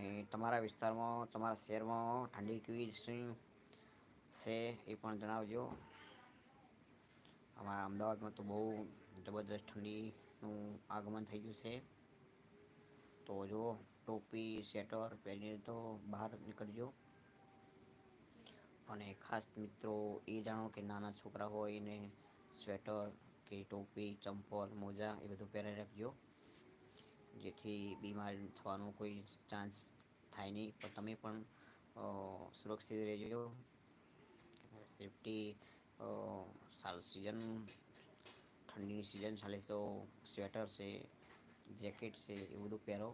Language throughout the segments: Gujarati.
અને તમારા વિસ્તારમાં, તમારા શહેરમાં ઠંડી કેવી છે? એ પણ જણાવજો. અમારા અમદાવાદમાં તો બહુ જબરદસ્ત ઠંડીનું આગમન થઈ ગયું છે. તો જો ટોપી, સ્વેટર પહેરીને તો બહાર નીકળજો. અને ખાસ મિત્રો એ જાણો કે નાના છોકરા હોય એને સ્વેટર કે ટોપી, ચંપલ, મોજા એ બધું પહેરાવી રાખજો. જેથી બીમાર થવાનો કોઈ ચાન્સ થાય નહીં. પણ તમે પણ સુરક્ષિત રહેજો. સેફ્ટી સારું સિઝન, ઠંડીની સિઝન ચાલે તો સ્વેટર છે, જેકેટ છે, એ બધું પહેરો.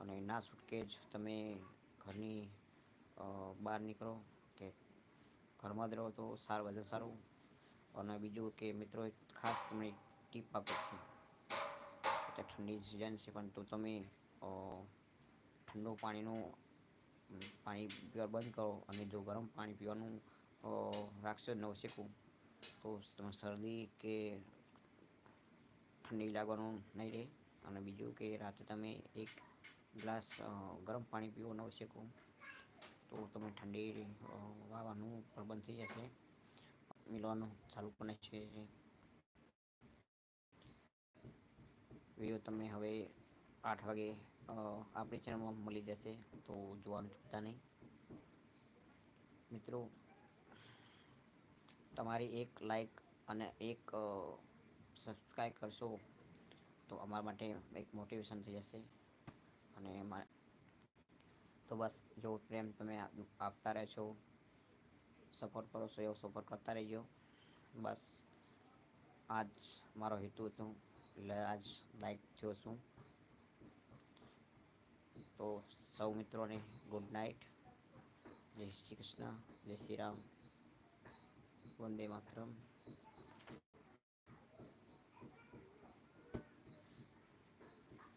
અને ના છૂટકે જ તમે ઘરની બહાર નીકળો કે ઘરમાં જ રહો તો સારું વધુ સારું. અને બીજું કે મિત્રો ખાસ તમને ટીપ આપે છે. ઠંડી સિઝન છે, પણ તો તમે ઠંડુ પાણીનું પાણી પીવા બંધ કરો અને જો ગરમ પાણી પીવાનું રાખશો ન શીખવું તો તમે શરદી કે ઠંડી લાગવાનું નહીં રહે. અને બીજું કે રાતે તમે એક ગ્લાસ ગરમ પાણી પીવો ન શેકો તો તમે ઠંડી વાવાનું પ્રબંધ થઈ જશે. મિલવાનું ચાલુ પણ છે. વીડિયો તમે હવે આઠ વાગે આપણી ચેનલમાં મળી જશે, તો જોવાનું ચૂકતા નહીં. મિત્રો, તમારી એક લાઈક અને એક સબસ્ક્રાઈબ કરશો, તો અમારા માટે એક મોટિવેશન થઈ જશે. અને તો બસ, જો પ્રેમ તમે આપતા રહેશો સપોર્ટ કરો છો એવો સપોર્ટ કરતા રહેજો. બસ, આજ મારો હેતુ હતો. એટલે આજ થયો છું તો સૌ મિત્રોને ગુડ નાઇટ જય શ્રી કૃષ્ણ, જય શ્રી રામ. વંદે માતરમ.